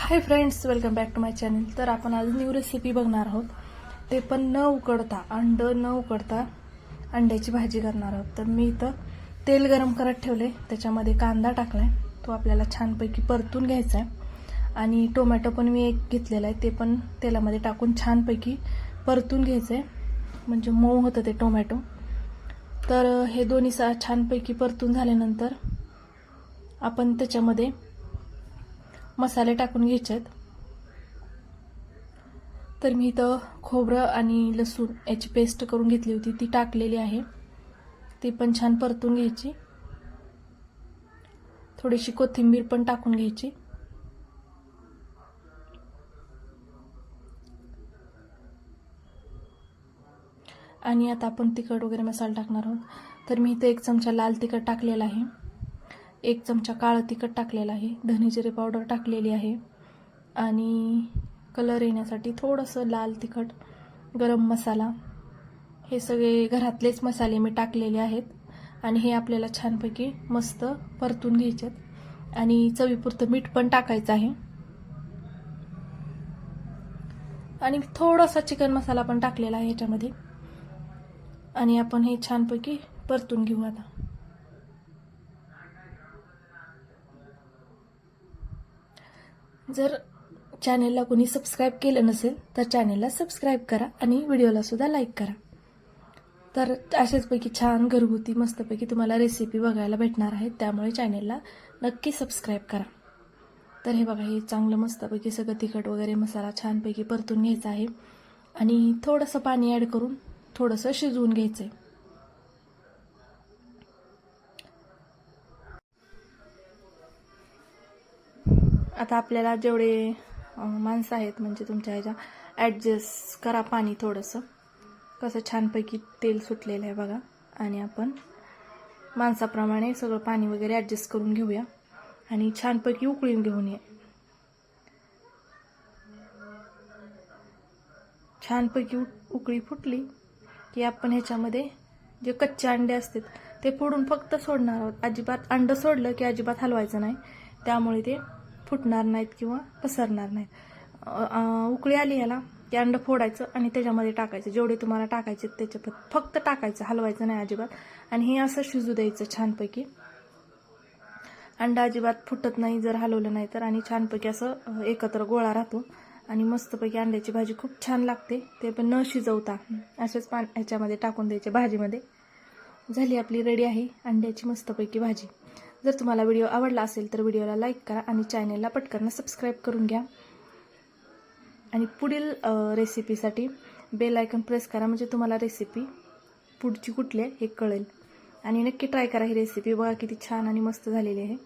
Hi friends welcome back to my channel तर आपण आज न्यू रेसिपी बघणार आहोत. ते पण न उकडता अंड न उकडता अंड्याची भाजी करणार आहोत. तर मी इथं तेल गरम करत ठेवले. त्याच्यामध्ये कांदा टाकला आहे तो आपल्याला छानपैकी परतून घ्यायचा आहे आणि टोमॅटो पण मी एक घेतलेला आहे ते पण तेलामध्ये टाकून छानपैकी परतून घ्यायचं आहे म्हणजे मऊ होतं ते टोमॅटो. तर हे दोन्ही सा छानपैकी परतून झाल्यानंतर आपण त्याच्यामध्ये मसाले टाकून घ्यायचे आहेत तर मी इथं खोबरं आणि लसूण याची पेस्ट करून घेतली होती ती टाकलेली आहे. ती पण छान परतून घ्यायची. थोडीशी कोथिंबीर पण टाकून घ्यायची. आणि आता आपण तिखट वगैरे मसाला टाकणार आहोत. तर मी इथे एक चमचा लाल तिखट टाकलेला आहे. एक चमचा काळं तिखट टाकलेलं आहे. धनेजिरे पावडर टाकलेली आहे. आणि कलर येण्यासाठी थोडंसं लाल तिखट गरम मसाला. हे सगळे घरातलेच मसाले मी टाकलेले आहेत. आणि हे आपल्याला छानपैकी मस्त परतून घ्यायचे आहेत आणि चवीपुरतं मीठ पण टाकायचं आहे. आणि थोडासा चिकन मसाला पण टाकलेला आहे ह्याच्यामध्ये आणि आपण हे छानपैकी परतून घेऊ आता. जर चॅनेलला कोणी सबस्क्राईब केलं नसेल तर चॅनेलला सबस्क्राईब करा आणि व्हिडिओला सुद्धा लाईक करा. तर अशाचपैकी छान घरगुती मस्तपैकी तुम्हाला रेसिपी बघायला भेटणार आहेत. त्यामुळे चॅनेलला नक्की सबस्क्राईब करा. तर हे बघा हे चांगलं मस्तपैकी सगळं तिखट वगैरे मसाला छानपैकी परतून घ्यायचा आहे. आणि थोडंसं पाणी ॲड करून थोडंसं शिजवून घ्यायचं आहे आता आपल्याला जेवढे माणसं आहेत म्हणजे तुमच्या ह्याच्या ॲडजस्ट करा पाणी थोडंसं. कसं छानपैकी तेल सुटलेलं आहे बघा. आणि आपण माणसाप्रमाणे सगळं पाणी वगैरे ॲडजस्ट करून घेऊया. आणि छानपैकी उकळून घेऊन ये. छानपैकी उक- उकळी फुटली की आपण ह्याच्यामध्ये जे कच्चे अंडे असतात ते फोडून फक्त सोडणार आहोत. अजिबात अंडं सोडलं की अजिबात हलवायचं नाही. त्यामुळे ते फुटणार नाहीत किंवा पसरणार नाहीत. उकळी आली याला ते अंड फोडायचं आणि त्याच्यामध्ये टाकायचं. जेवढे तुम्हाला टाकायचे त्याच्या फक्त टाकायचं हलवायचं नाही अजिबात. आणि हे असं शिजू द्यायचं छानपैकी. अंडा अजिबात फुटत नाही जर हलवलं नाही तर. आणि छानपैकी असं एकत्र गोळा राहतो. आणि मस्तपैकी अंड्याची भाजी खूप छान लागते. ते पण न शिजवता असेच पान ह्याच्यामध्ये टाकून द्यायचे भाजीमध्ये. झाली आपली रेडी आहे अंड्याची मस्तपैकी भाजी. जर तुम्हाला व्हिडिओ आवडला असेल तर व्हिडिओला लाईक करा आणि चॅनेलला पटकन सबस्क्राईब करून घ्या. आणि पुढील रेसिपीसाठी बेल आयकन प्रेस करा म्हणजे तुम्हाला रेसिपी पुढची कुठली आहे हे कळेल. आणि नक्की ट्राय करा ही रेसिपी. बघा किती छान आणि मस्त झालेली आहे.